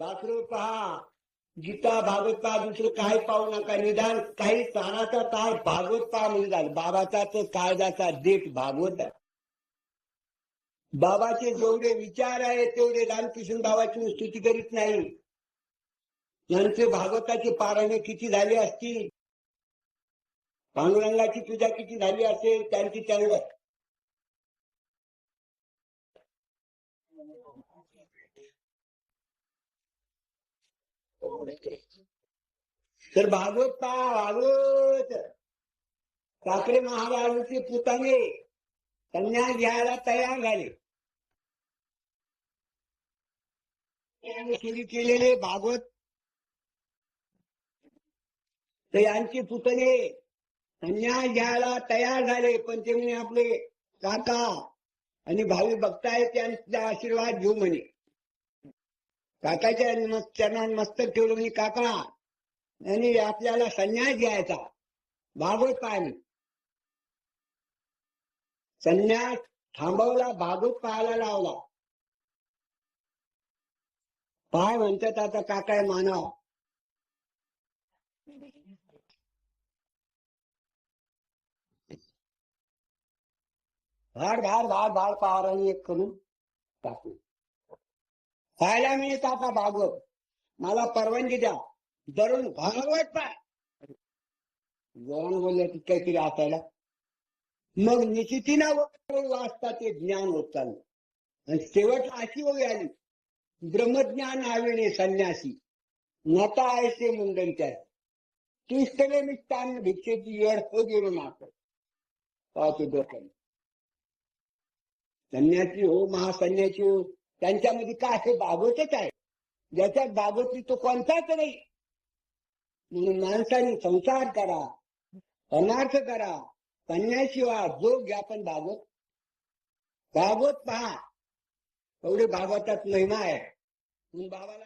साखर पहा. गीता भागवत पहा दुसरं काय पाहू नका. निदान काही ताराचा तार भागवत पहा म्हणजे झालं बाबाचा तर काळजाचा देठ भागवत आहे. बाबाचे जेवढे विचार आहेत तेवढे रामकृष्ण बाबाची स्तुती करीत नाही. यांचे भागवताचे पारायणे किती झाले असतील? पांडुरंगाची पूजा किती झाली असेल? त्यांची त्यांना तर भागवत पहा भागवत. ठाकरे महाराजांचे पुताने संन्यास घ्यायला तयार झाले. सुरू केलेले भागवत. तर यांचे पुतणे संन्यास घ्यायला तयार झाले पण ते म्हणे आपले काका आणि भावी भक्त आहेत त्यांचा आशीर्वाद घेऊ म्हणे. काकाच्या चरणात मस्तक ठेवलं म्हणजे काका आणि आपल्याला संन्यास घ्यायचा भागवत पाहिजे संन्यास थांबवला भागवत पाहायला लावला. पाय म्हणतात आता काकाय मानव. भाड भाड भाड भाड पाहायला एक करून टाकू पाहायला मी काका भागवत मला परवानगी द्या. दररोज भागवत पाय जवळ बोलले की काहीतरी असायला मग निश्चितीनं हो. वाचता ते ज्ञान होत. चाललं आणि शेवटला अशी वगैरे आली. ब्रह्मज्ञान आविणे संन्यासी. नता आहे मुंडन त्या तिसरे मिष्टान भिक्षेची येड हो गेलो नाक पाहतो डोक्याने. संन्यासी हो महासन्यासी हो. त्यांच्यामध्ये काय हे बागवतच आहे. ज्याच्यात भागवती तो कोणताच नाही. म्हणून माणसाने संसार करा अनार्थ करा कन्याशिवाय जो ज्ञापन भागवत भागवत पहा. एवढे भागवतात महिमा आहे. म्हणून बाबाला